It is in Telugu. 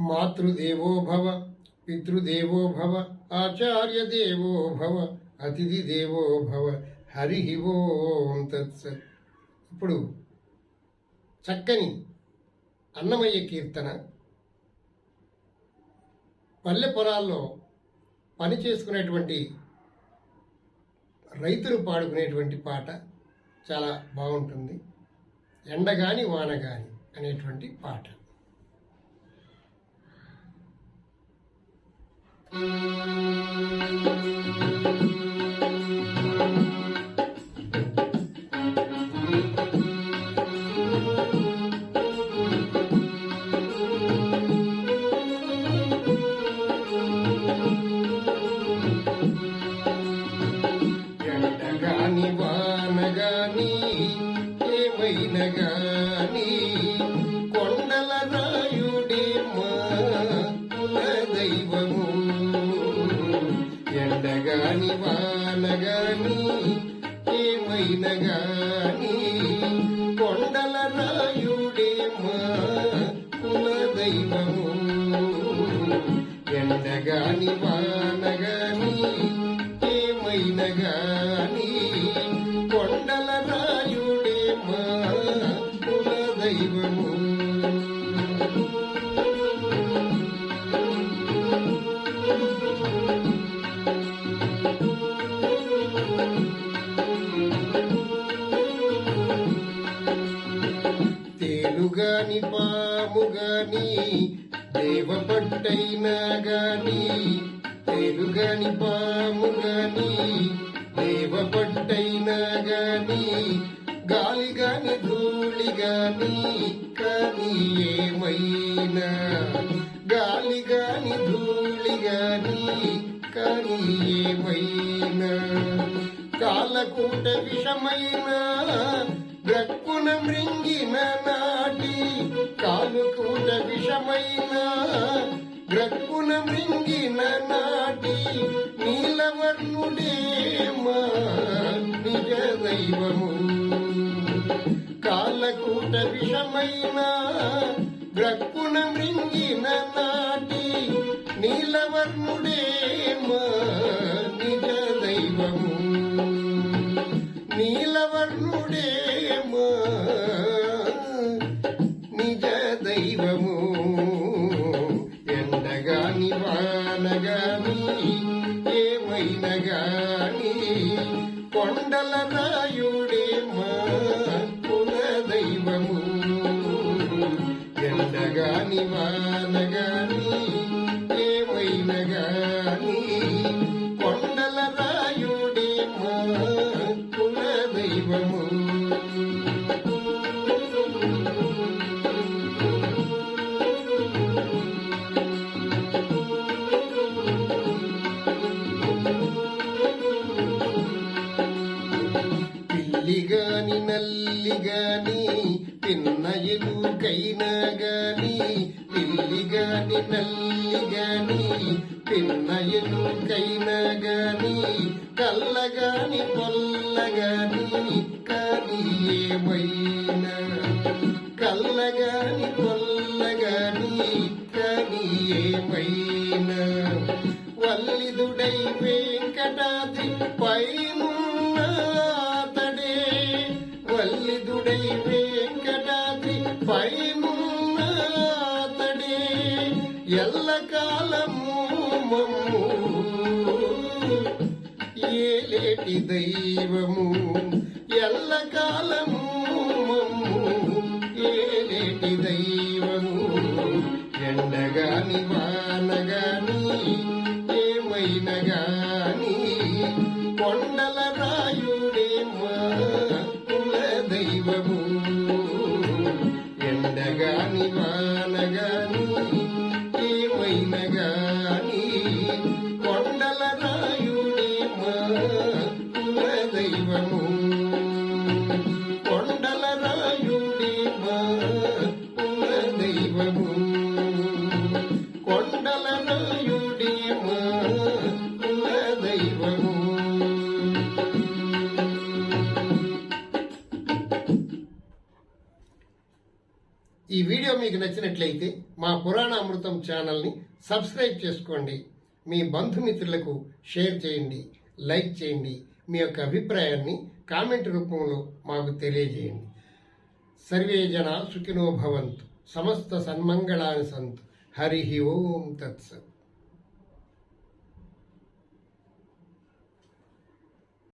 మాతృదేవో భవ పితృదేవో భవ ఆచార్య భవ అతిథి దేవో భవ హరి ఓం తత్సత్ ఇప్పుడు చక్కని అన్నమయ్య కీర్తన. పల్లె పొలాల్లో పని చేసుకునేటువంటి రైతులు పాడుకునేటువంటి పాట చాలా బాగుంటుంది. ఎండ కానీ వాన కానీ అనేటువంటి పాట. ఎండగాని వానగాని ఏమైనా గాని కొండల రాయుడే మా కుల దైవము తేలుగాని పాముగాని దేవపట్టైనా గాని తెలుగని పాము గాని దేవపట్టైనా గాని గాలి గాని ధూళి గాని కానీ ఏమైనా? గాలి గాని ధూళి గాని కానీ ఏమైనా? కాలకూట విషమైన బ్రక్కున మృంగిన నా కాలుకూట విషమైన గ్రక్కున మృంగిన నాటి నీలవర్ణుడే మా నిజ దైవము కాలకూట విషమైన గ్రక్కున మృంగిన నాటి నీలవర్ణుడే మా నిజ దైవము నీలవర్ణుడే గాని కొండల రాయుడే మా కుల దైవము ఎండగాని వానగాని ఏమైనా పిల్లి గాని నల్లి గాని పిన్న ఎలుకైనా గాని పిల్లి గాని నల్లి గాని పిన్న ఎలుకైనా గాని కల్లగాని పొల్లగాని కానీ ఏమైనా వల్లిదుడై వెంకటాద్రి పైనున్న అతడే. ఎల్లకాలము మమ్ము. ఏలేటి దైవము? ఎల్లకాలము మమ్ము. ఏలేటి దైవము? ఎండగాని వానగాని ఏమైనగా ఈ వీడియో మీకు నచ్చినట్లయితే మా పురాణ అమృతం ఛానల్ని సబ్స్క్రైబ్ చేసుకోండి. మీ బంధుమిత్రులకు షేర్ చేయండి లైక్ చేయండి మీ యొక్క అభిప్రాయాన్ని కామెంట్ రూపంలో మాకు తెలియజేయండి. సర్వే జన సుఖినో భవంతు సమస్త సన్మంగళాని సంతు. హరి ఓం తత్సత్.